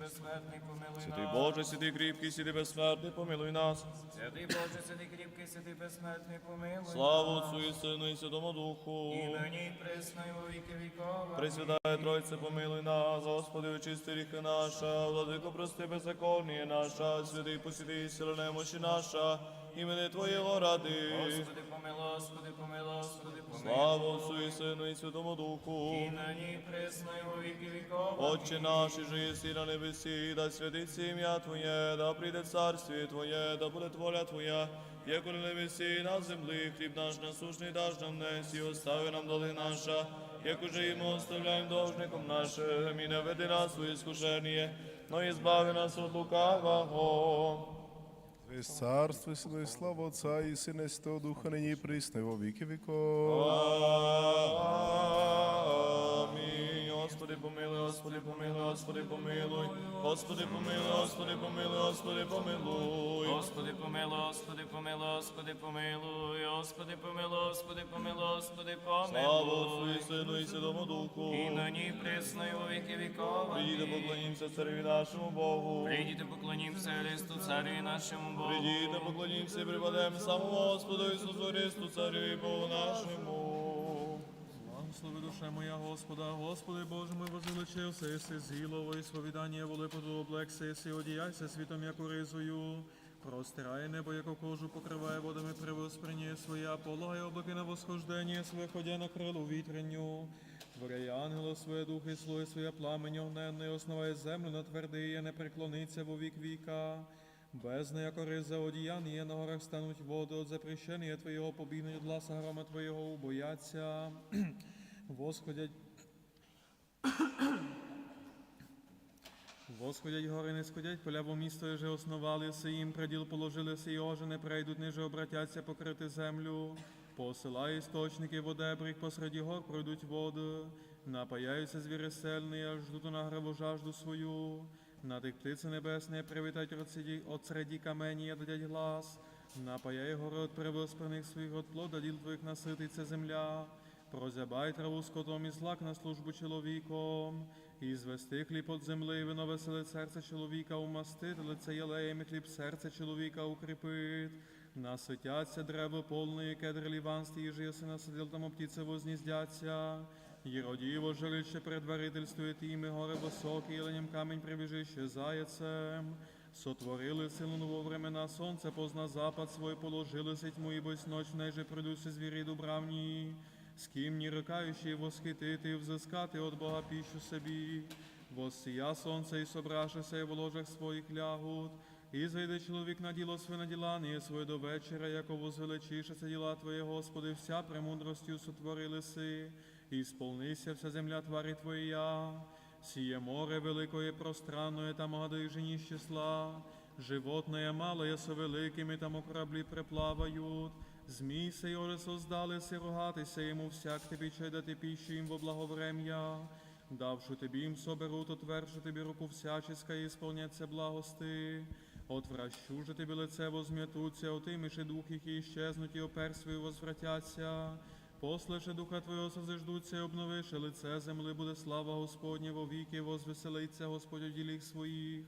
безсмертний, помилуй Святий нас. Боже, сиди кріпкий, сиди безсмертний, помилуй нас. Святий Боже, сиди кріпкий, сиди безсмертний, помилуй Славу нас. Отцу і Сину і Святому Духу. І нині і присно, і во віки вікова. Пресвятая Тройце, помилуй нас, Господи, очисти ріхи наша, владико, прости беззаконні наша, святий посіди, сила немощі наша, імени Твоєго ради. Господи, помилуй, Господи, помилуй, Господи, помилуй. Слава Отцу і Сину і Святому Духу. І нині і присно, і во віки вікова. Отче наш, і же єси на небесі, да святиться ім'я Твоє, да прийде царствіє Твоє, да буде воля Твоя, як на небесі, і на землі, хліб наш насушний даш нам нес, і остави нам доли наша, як уже і ми оставляємо должником нашим, і не веди нас у іскушення, но і збави нас від лукавого. Весь царство, сила і слава Отця і Сина і Святого Духа, нині і присно, во віки віков. Амінь. Господи, помилуй, Господи, помилуй, Господи, помилуй, Господи, помилуй, Господи, помилуй, Господи, помилуй. Господи, помилуй, Господи, помилуй, Господи, помилуй, Господи, помилуй, Господи, помилуй, Слава Отцу і Сину і Святому Духу. І нині і присно, і во віки вікова. Прийдіте, поклонімося цареві нашому Богу. Прийдіте, поклонімся Христу, Царю нашому Богу. Прийдіте, поклонімося і припадемо самому Господу Ісусу Христу, царю і Богу нашому. Благослови душа моя Господа, Господи Боже мой, возвеличився, єси зілово і сповідання воли поду облекся, єси одіяйся світом, яку ризою. Простирає небо, яко кожу, покриває водами привоспрення своя, полагає облаки на восхождення своє, ходя на крилу вітренню. Творяє ангела своє духи, слуги своє пламень огненний, основає землю на твердиє, не преклониться во вік віка. Бездна, яко риза одіяння, на горах стануть води, от запрещення Твоєго побігнуть гласа грома Твоєго убояться. Восходять. Восходять гори, не сходять, поля бо місто еже основали си їм, приділ положили си, його не прийдуть, ниже обратяться покрити землю. Посилає істочники водебрих, посереді гор пройдуть води, напаяються звіри сельні, аж ждуть на гриву жажду свою. На тих птиці небесне привітать от середі камені, дадять глас. Напаяє гори от привоспрених своїх от плода, діл твоїх насититься земля. Прозябай траву скотом і злак на службу чоловіком, і звести хліб от земли, і вино веселить серце чоловіка умастит, лице єлеєм і хліб серце чоловіка укріпить. Наситяться древо полне, кедр ліванстій, і жиє сина сиділ там птиці возніздяться. Єродіво жилище предварительствує тіми, гори високі, і ленем камінь прибіжище заяцем. Сотворили силу нового времена, сонце позна запад свой, положили сеть мої, бось ноч, неже придуся звірі дубравні. З ким ні рикаючи восхитити взискати от Бога піщу собі. Воссія сонце і собрашися і в ложах своїх лягут. І зайде чоловік на діло своє наділання своє до вечора, яко возвеличишеся діла Твоє, Господи, вся премудростю сотворили си, і сповнися вся земля твари Твоя. Сіє море великое пространное, там гадаю жені числа. Животное малое со великими, там у кораблі приплавають. Змій сей оре создалися, рогатися йому всяк тобі чедати пищу їм во благоврем'я. Давши тобі їм соберут, отвершу тобі руку всяческа і сповняться благости. Отвращу же тобі лице возм'ятуться, отимиши дух їх і іщезнуть, і опер свою возвратяться. Послеше духа Твого созиждуться, і обновише лице земли, буде слава Господня во віки, возвеселиться Господь у діліх своїх.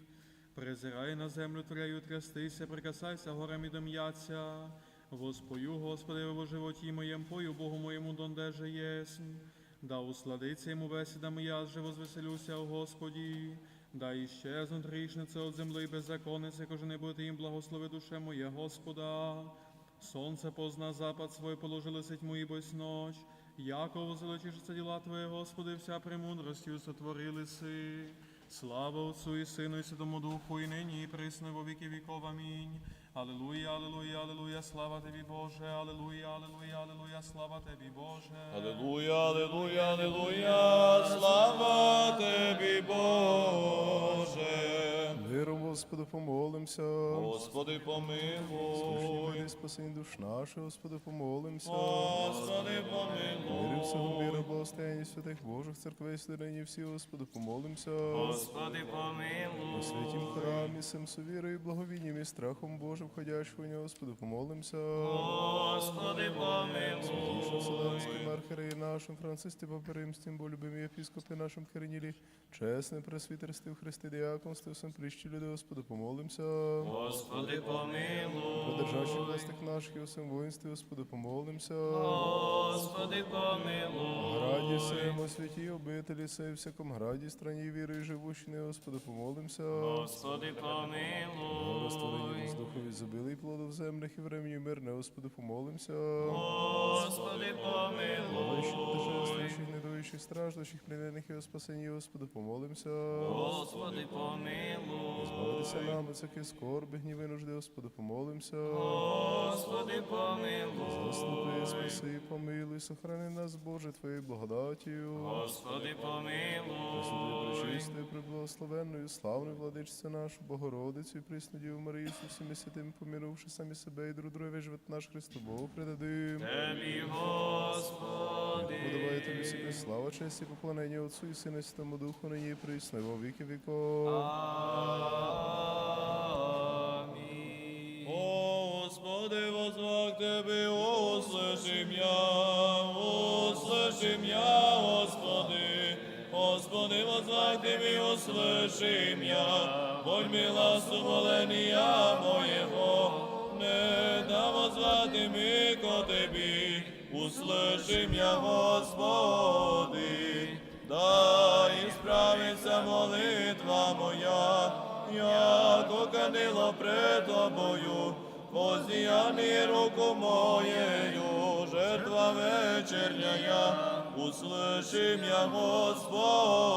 Презирай на землю трею трястися, прикасайся горам і дом'яться. Воспою, Господи, во животі моєм, пою Богу моєму, донде же єсмь. Да усладиться йому бесіда моя, же возвеселюся, о Господі. Да іщезнуть грішниці от земли і беззаконниці, кожен не буде їм благослови душе моє, Господа. Сонце позна запад свой, положили сеть мої бось ночь. Яко возвеличишся діла Твоє, Господи, вся премудростю сотворили си. Слава Отцу і Сину і Святому Духу, і нині, і присно, во віки віков. Амінь. Алілуя, алілуя, алілуя, слава Тобі, Боже, алілуя, алілуя, алілуя, слава Тобі, Боже. Аллилуйя, аллилуйя, аллилуйя, слава Тобі, Боже. Миром Господу, помолимся. Господи, помилуй. Мирі спасень душ наша, Господи, помолимся. Господи, Мирі помилуй. всього мира, благостояння святих Божих церквей, святині всі, Господи, помолимся. Господи, У помилуй. святім храмі, сим совірою, благовінням і страхом Божим, входящого Господи, помолимся. Господи, помилуй. Що Вселенським архиереї нашим, Францисті Паперимстім, бо любимі єпіскопи нашим Киринілі, чесне пресвітерстві в Христі діяконстві, всім прищі люди, Господи, помолимся. Господи, помилуй. Подержащих властих наших і усім воїнстві, Господи, помолимся. Господи, помилуй. Граді симо, святі обителі, сей, всяком граді, страні віри і живущі, Господи, помолимся. Господи, Розтворені воздухові забили плоду в землях і времені мирне, Господи, помолимся. Господи, Вищих помилуй. недуючих, страждущих, плінених і спасенні, Господи, помолимся. Господи, помилуй. Збавитися нам високі скорби, гніви нужди, Господи, помолимся. Господи, помилуй. Заступи, спаси, помилуй, сохрани нас, Боже, Твоєю благодатію. Господи, помилуй. Пресвятою, пречистою, преблагословенною, славною владичця нашу, Богородицю і присну Діву Марію, з всіми святими, помінувши самі себе і друг друге, живет наш Христу Богу предадим. Тебі, Господи. Подавай тобі собі слава, честь і поклонення Отцу і Сину і Святому Духу, нині і присно, і во віки віков. Амінь. Господи, возвах Тебе, услышим я, услышим я, Господи. Господи, возвах Тебе, услышим я, Будь милосту моления моего, не да возвати ми ко Тебе, услышим я, Господи. Да исправится молитва моя, яко кадило пред Тобою, воздіяни руку моєю, жертва вечерняя, услышим я, Господи.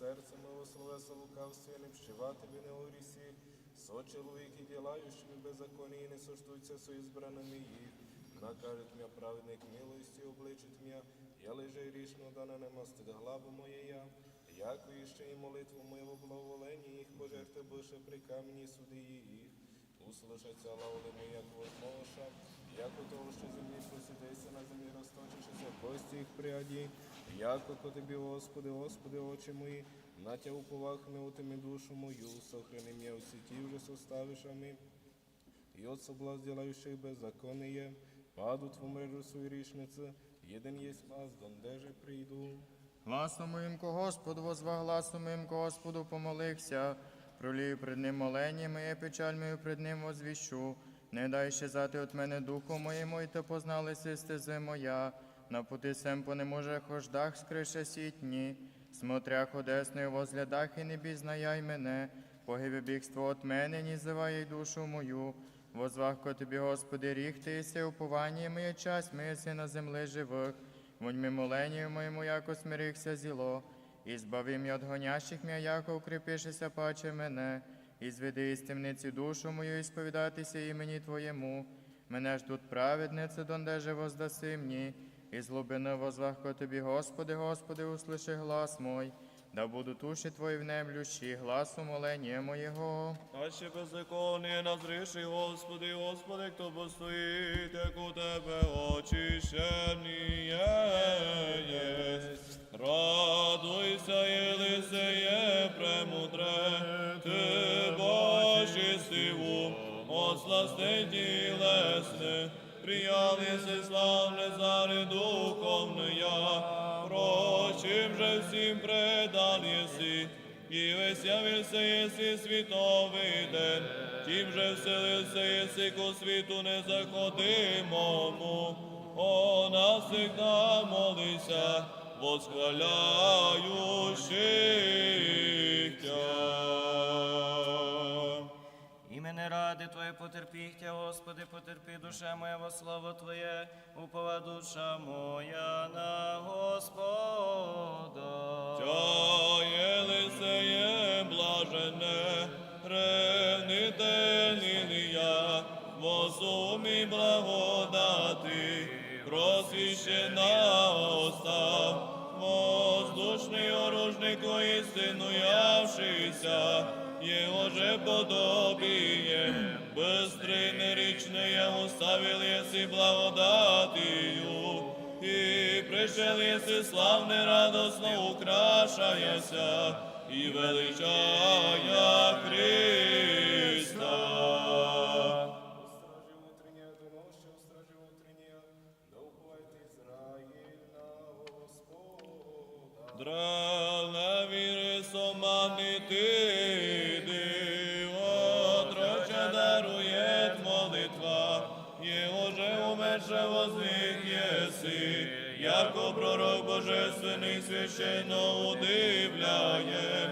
Серце моего словеса лукавстві, не вщива тебе не орісі. Со чоловіки ділаючими беззаконні, і не соштуються со ізбраними їх. Накажет мя праведник милості, обличить мя, я лиже грішно, да не намастит главу моєя. Яко іще і молитву моєго благоволення їх пожерти більше при камені суди їх. Услышаться лаулими, як возмоша, як у того, що землі посідеться на землі, розточишися, кості їх пряді, яко ко тобі, Господи, Господи, очі мої, на тя уповах отими душу мою, сохрани м'я у сіті вже составишами, і от соблазн делающих беззаконие, падут в мрежу свою річниці, єдин єсть вас, дондеже прийду. Гласом моїм ко Господу, возва гласом моїм ко Господу помолився. Пролію пред ним молення моє, печаль мою пред ним возвіщу. Не дай щезати от мене духу моєму, і то позналися стези моя. На пути сем по неможе хождах скрише сітні. Смотрях одесною возглядах і не бізнаяй мене. Погибе бігство от мене, ні зиває душу мою. Возвах ко тобі, Господи, ріг ти уповання моє час, ми єси на землі живих. Воньми моленію моєму, яко смирихся зіло, і збави м'я от гонящих м'я, яко укріпишися паче мене, і зведи із темниці душу мою, і сповідатися імені Твоєму. Мене ж тут праведнице, дондеже воздаси мені, і з глибини возвах тобі, Господи, Господи, услиши глас мой, да буду туші Твої внемлющі, гласу молення моєго. Наші беззаконні назріши, Господи, Господи, хто постоїть, як у Тебе очищені єсть. Радуйся, Єлисеє, премудре, ти Божий сиву, осласти тілесне, приялися славне зари духовная, прочим же всім предан єси, і весь явився єси світовий день, тим же вселився єси ко світу незаходимому, о нас всегда молися, восхваляющих Тя. Ради Твоє потерпіхтя, Господи, потерпі душа моя во слово Твоє, упова душа моя на Господа. Тя Єлисеє блажене, ревните лілія, в сумі благодати, просвіщена остав, воздушний оружнику істину явшися, його же подобіє, быстрий нерічний уставил єси благодатію, і пришел єси славне радосно украшаєся, і величая Христа. Возвик єси, яко пророк божественний священно удивляє,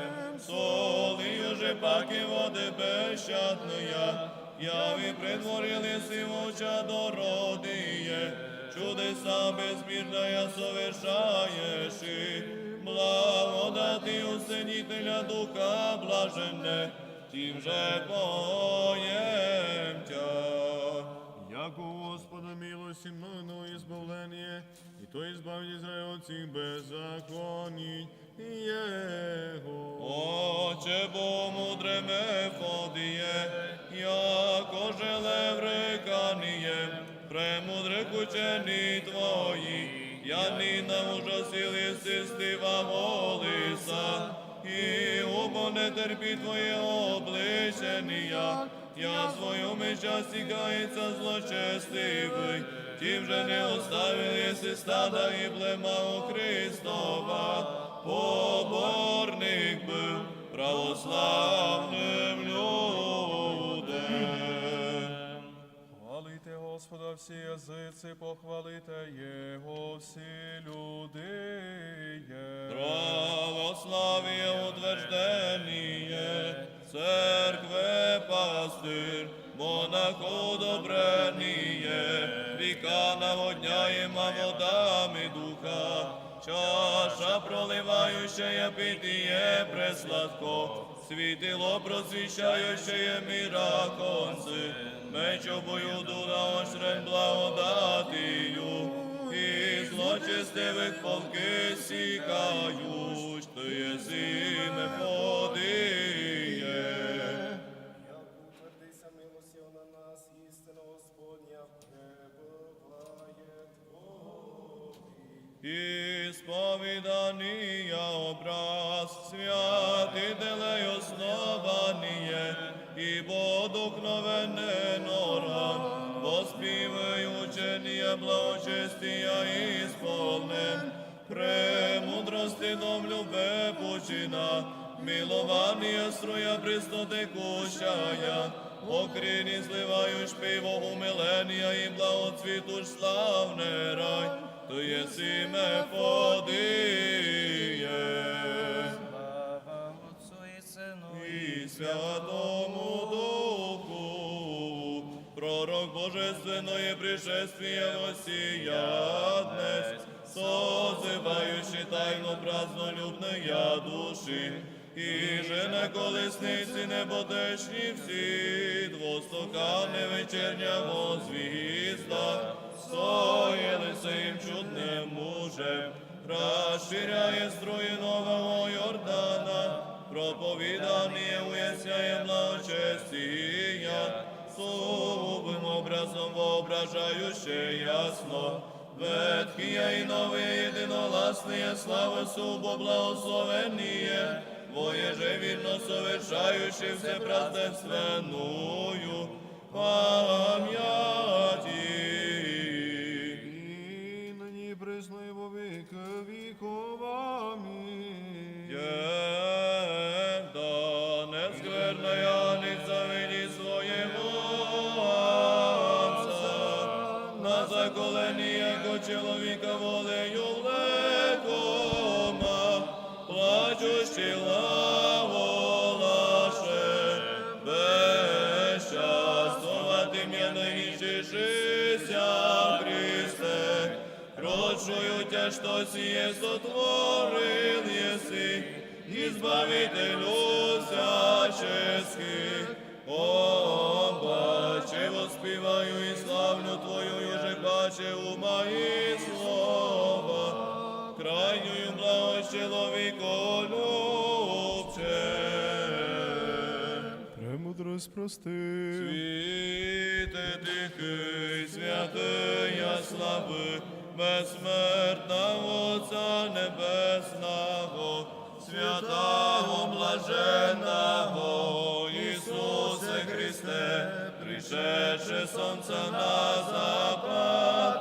солью же паки води безщадная, яви притворили си оча дородіє, чудеса безмірная совершаєш, і благодати усинителя духа блаженне, тим же поєм тя. У Господа милости мною избавление, и то избавить Израиль от всех беззаконий Его. Отче Бо мудре мефодіє, яко желе вреканіє, премудре кучені твої, я ніна ужасил єси стива волиса, і убо не терпі твоє обличення, я свою меча стікається злочестивий, тим же не оставил єси стада і плема у Христова, поборник був православним людям. Хвалите Господа всі язиці, похвалите Його всі люди. Православие утверждение, церкве пастир, монаху добрение, віка наводняєма водами духа, чаша проливающая питіє пресладко, світило просвіщаюче міра концы, меч обою дура ошрен благодатію, і злочестивих полки сікають, то єси Мефодіє. І сповідання образ святителей основаніє, і бодукновенне норам, поспівай учення благочестія ісполнен, премудрости дом любе почина, миловання струя пристотекущая, окріні зливають пиво умилення і благоцвітуш славне рай, то єси Мефодіє. Слава Отцу і Сину І Святому Духу, пророк Божественное пришествие Осия днес, созывающий тайну празднолюбная души, і же на колесниці неботечні всі, двостокане вечернього звізда, соїлися їм чудним мужем, розширяє струї нового Йордана, проповідання уясняє благочестія, субим образом воображающе ясно, ветхія і нове єдиноласне слава субо благословенніє, Твоє же вірно совершаючи все празденственную пам'яті. Что сие сотворил еси, избавителю всяческих. О, Баче, воспіваю і славлю Твою, юже Баче ума і слова, крайнюю благость чоловіколюбче. Премудрость прости. Світе тихий, святий, я слави, безсмертного Отця Небесного, святого блаженного Ісусе Христе, пришедше сонце на запад,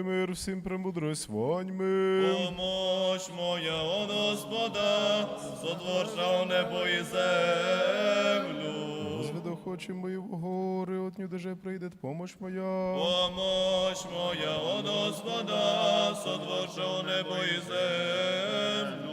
Воньми мир всім премудрость, воньми. Помощ моя, о Господа, сотворшав небо і землю. Очі мої в гори, от нюди прийде помощь моя. Помощ моя, о Господа, сотворшав небо і землю.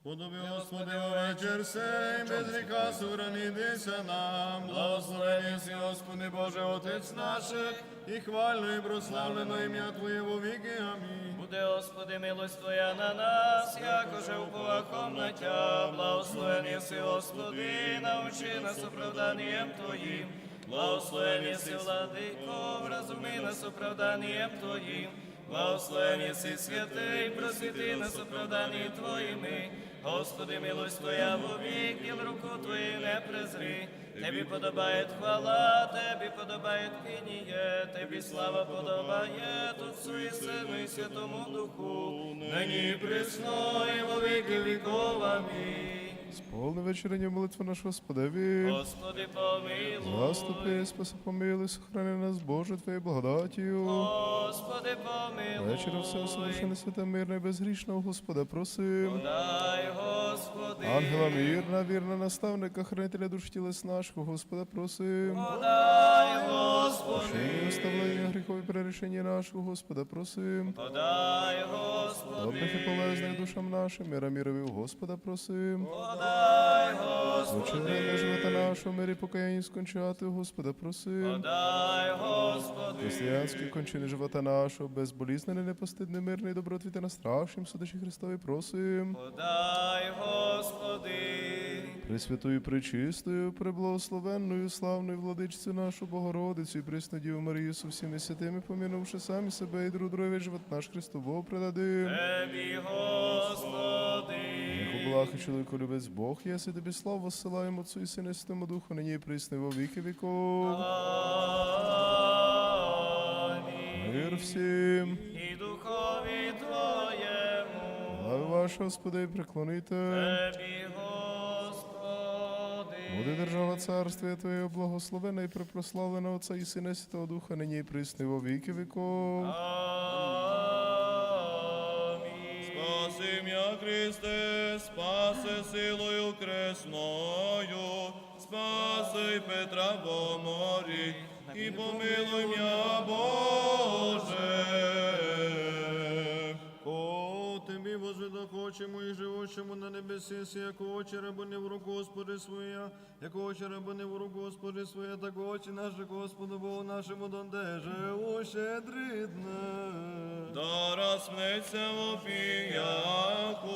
Сподоби, Господи, вечір сей, без гріха суранідися нам. Благословений си, Господи Боже, Отець наших, і хвально і прославлено ім'я Твоє во віки. Амінь. Буде, Господи, милость Твоя на нас, якоже уповахом на Тя. Благословен єси, Господи, научи нас оправданням Твоїм. Благословен єси, Владико, вразуми нас оправданням Твоїм. Благословен єси, святий, просвіти нас оправданні Твоїми. Господи, милость Твоя в руку Твою не презри. Тебі подобає хвала, Тебі подобає пініє, Тебі слава подобає Отцу і Сину і Святому Духу, нині присно, і во віки віков. Амінь. Сповни вечерення молитва наш Господеві. Господи, помилуй. Заступи, спаси, помилуй, сохрани нас, Боже, Твоєю благодатію. Господи, помилуй. Вечора все совершене свята мирне і безгрішного Господа просим. Дай, Господи. Ангела мирна, вірна наставника, хранителя душ тілес нашого, Господа просим. Подай, Господи. Прощення, оставлення гріхові перерішення нашого, Господа просим. Подай, Господи. Добрих і полезних душам нашим, мира мірові у Господа просим. Подай, Господи. Злочинення живота нашого, мирі покаянні скончати, у Господа просим. Подай, Господи. Християнські кончини живота нашого, безболізнене, непостидне, мирне і добротвіте на страшнім судачі Христові просим. Подай, Господи. Пресвятою, пречистою, преблагословенною, славною владичцю нашу Богородицю і присну Марію з всіми святими, помінувши самі себе і друг живот наш Христового предадим. Тебі, Господи. Як облах чоловіку любець Бог, єси тобі славу посилаємо Отцу і Святому Духу, нині і присно, і во віки віков. Амінь. Мир всім. І духові Твоєму. Славі ваше, Господи, і приклоните. Тебі, Господи. Буде держава царствія Твоє, благословена і припрославлена Отця і Сина Святого Духа, нині і присно, і во віки віков. Спаси м'я Христе, спаси силою кресною, спаси Петра в морі, і помилуй м'я, Боже. О, Тобі і живучому на небесі, сі, як очі рабони в руку Господи своя, як очі рабони в руку Господи своя, так очі наші Господу Богу нашому дондеже, ущедридне. Да розпнеться в опіяку,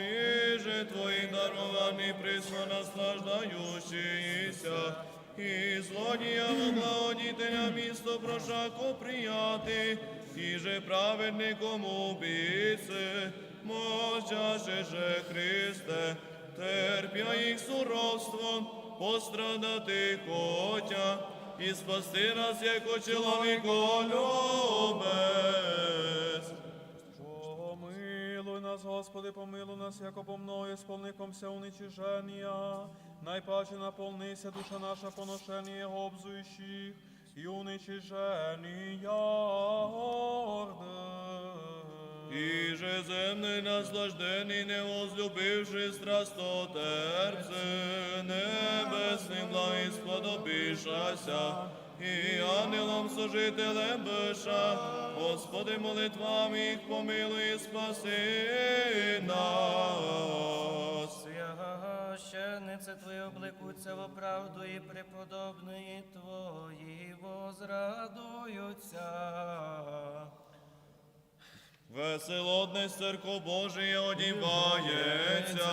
і же твої даровані присно наслаждаючися, і злодіям благодітеля місто прошако прияти, і же праведником убійці, мовчаше же Христе, терпя їх суровством, пострадати хотя, і спасти нас, як чоловіколюбець. Помилуй нас, Господи, помилуй нас, яко по мною сповникомся уничиження. Найпаче наполнися душа наша поношення його обзуючих, і уничиження орде. І же земний наслаждений, не возлюбивши страстотерпце, небесним благи сподобішася, і ангелом служителем биша, Господи, молитвами їх помилуй спаси нас. Священнице Твої обликуться в правду і преподобної Твої возрадуються. Веселодне церква Божия одівається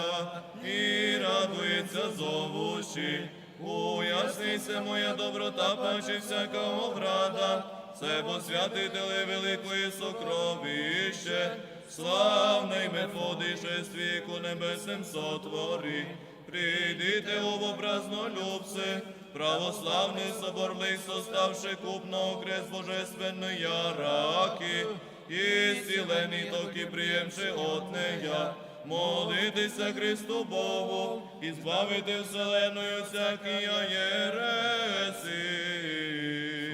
і радується зовущі. Уясниться моя доброта, паче всякого града, це посвятителе великої сокровище, славний Мефодишестві ку небесним сотворі. Прийдите у празднолюбце, православний собор близь составши купно крест божественної раки, і зцілений токи приємши от нея. Молитися Христу Богу і збавити вселеною всякі єреси.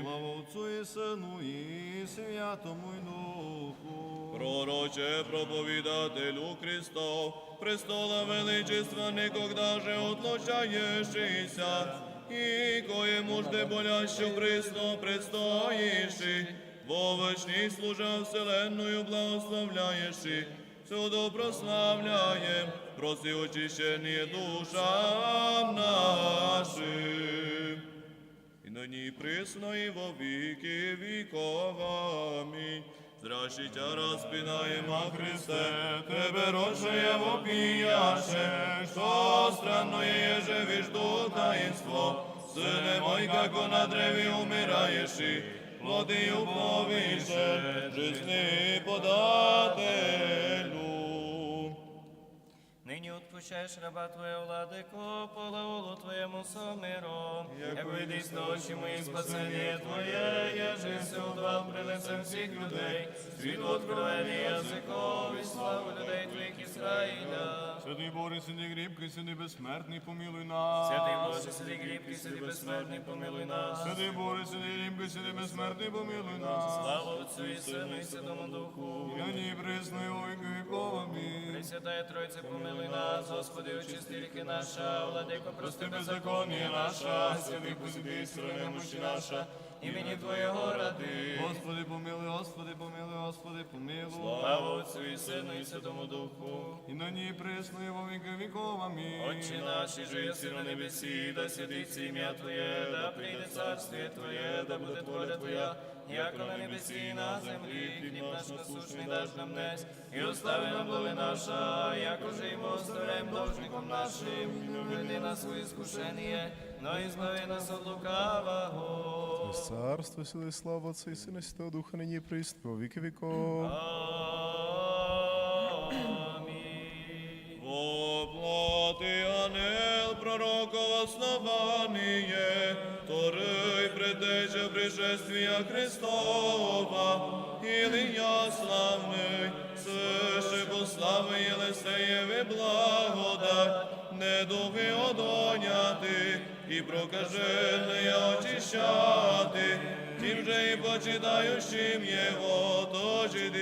Слава Отцу і Сину і Святому й Духу. Пророче проповідателю Христов, престола величества никогда же отлучаєшися, і коєму жде болящо присно предстоїши, во вечній служа вселенною благословляєши, всюду прославляєм, проси очищення душам нашим. І нині присно, і во віки віков. Амінь. Здращиття розпинаємо, Христе, Тебе рожує вопіяше, що странное еже віжду таїнство, Сине мой, како на древі умираєш, плоди уповіше, жизни подателю. Нині отпущаєш раба Твоє, владико, по лаулу Твоєму сомиром, як видись очі мої спасення Твоє, я життя удвал при лицем всіх людей, світло откровені язиков і славу людей Твоїх Ізраїля. Святий Боже, сиди грібкий, сиди безсмертний, помилуй нас. Святий Боже, сиди кріпкий, сиди безсмертний, помилуй нас. Святий Боже, сиди грібкий, сиди безсмертний, помилуй нас. Слава Отцю і Сину і Святому Духу. Я ні присною віки віков, амінь. Пресвятая Тройце, помилуй нас, Господи, очисти ріки наша, владико, прости беззаконня наша, святих посиди, сила немощі наша, імені Твоєго ради. Господи, помилуй, Господи, помилуй, Господи, помилуй. Слава Отцю і Сину і Святому Духу. І на ній присною во віки віков, амінь. Отче наш, і жиси на небесі, да святиться ім'я Твоє, да прийде царствіє Твоє, да буде воля Твоя, яко на небесі і на землі, хліб наш насущний даж нам днес, і остави нам доли наша, яко же і ми оставляємо должником нашим, і не введи нас у іскушення, но і збави нас от лукавого. Царство, сили, і слава Отця і Сина, і Святого Духа, нині і присно, во віки віков. Амінь. Воплоти ангел пророков основание, Второй предтеча пришествия Христова, Илья славный, свыше пославы Елисеевы благодать, недуги одоняти, і прокажене очищати, тим же і почитающим Його, точить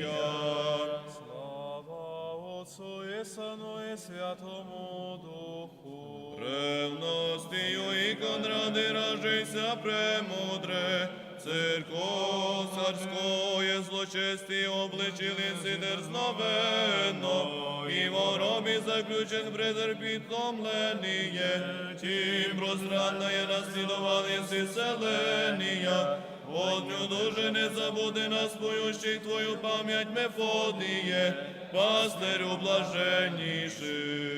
я. Слава Отцу і Сану і Святому Духу. Ревностію і конради ражися премудре, церков царської злочесті обличили си дерзновенно, і воробі заключен претерпітомлення, тим пространне наслідували си селення, Одню дуже не забуди нас, поющих твою пам'ять Мефодіє, пастирю блаженніший.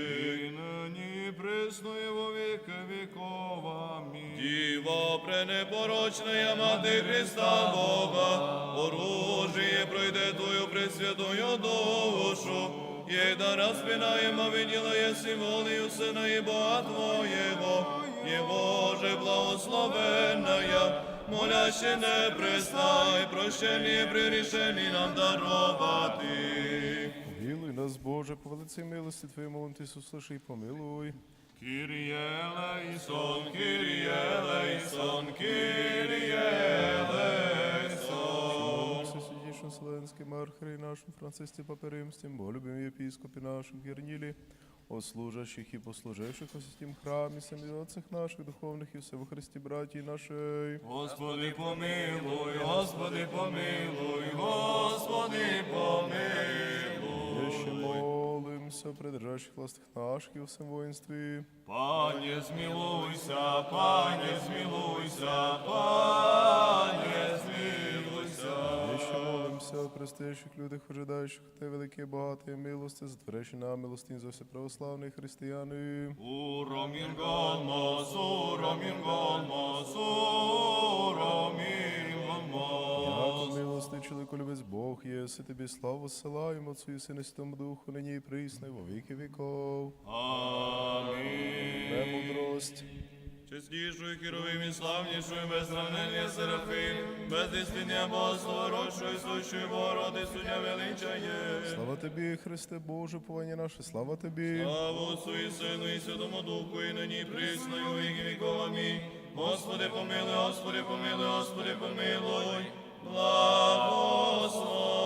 І нині присною во віки віков, амінь. Діва пренепорочная мати Христа Бога, оружие пройде Твою пресвятую душу, ей да распинаем, а видела еси волею Сына и Бога Твоего, Его же благословенная, моляще не престай, прощение при рішенні нам даровати. Помилуй нас, Боже, по велиці милості Твоєї молитві, услыши і помилуй. Кіріє елейсон, Kyrie eleison, Kyrie eleison. Все сидя всемогутнейшим Вселенским архиерей нашим Франциске Папе Римским, Боголюбим епископе нашим Кирниле, о служащих и послуживших во святім храмі, самі отцах наших духовних і все во Христі братії нашої. Господи помилуй, Господи помилуй, Господи помилуй. Я ще молимся, придержащих властих наших і у всем воїнстві. Пане змілуйся, Пане змілуйся, Пане змілуйся. Я ще молимся, о предстоящих людях, ожидаючих те великі багаті милости, затворящі нам милостині за все православні християни. Уромін гомос, уромін милостий чоловіку любець Бог, єси тобі славу зсилаємо, Отцю і Сину Святому Духу, нині і присно, і во віки віков. Амінь. Премудрость. Чеснішою хіровим і славнішою, без сравнення Серафим, без істиння Богословородшою, сущою Богороди, суддя величає. Слава тобі, Христе Боже, повання наше, слава тобі. Слава Отцу і Сину і Святому Духу, і нині і присно, і віки віков. Амінь. Господи помилуй, Господи помилуй, Господи помилуй, благослови.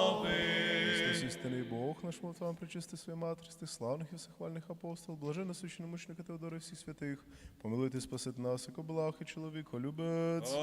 Істинний Бог, наш молитвам причисти своє матері, славних і всехвальних апостол, блаженно священомучника мучника Теодора і всіх святих, помилуйте, спасити нас, як облахи, чоловіко, любець.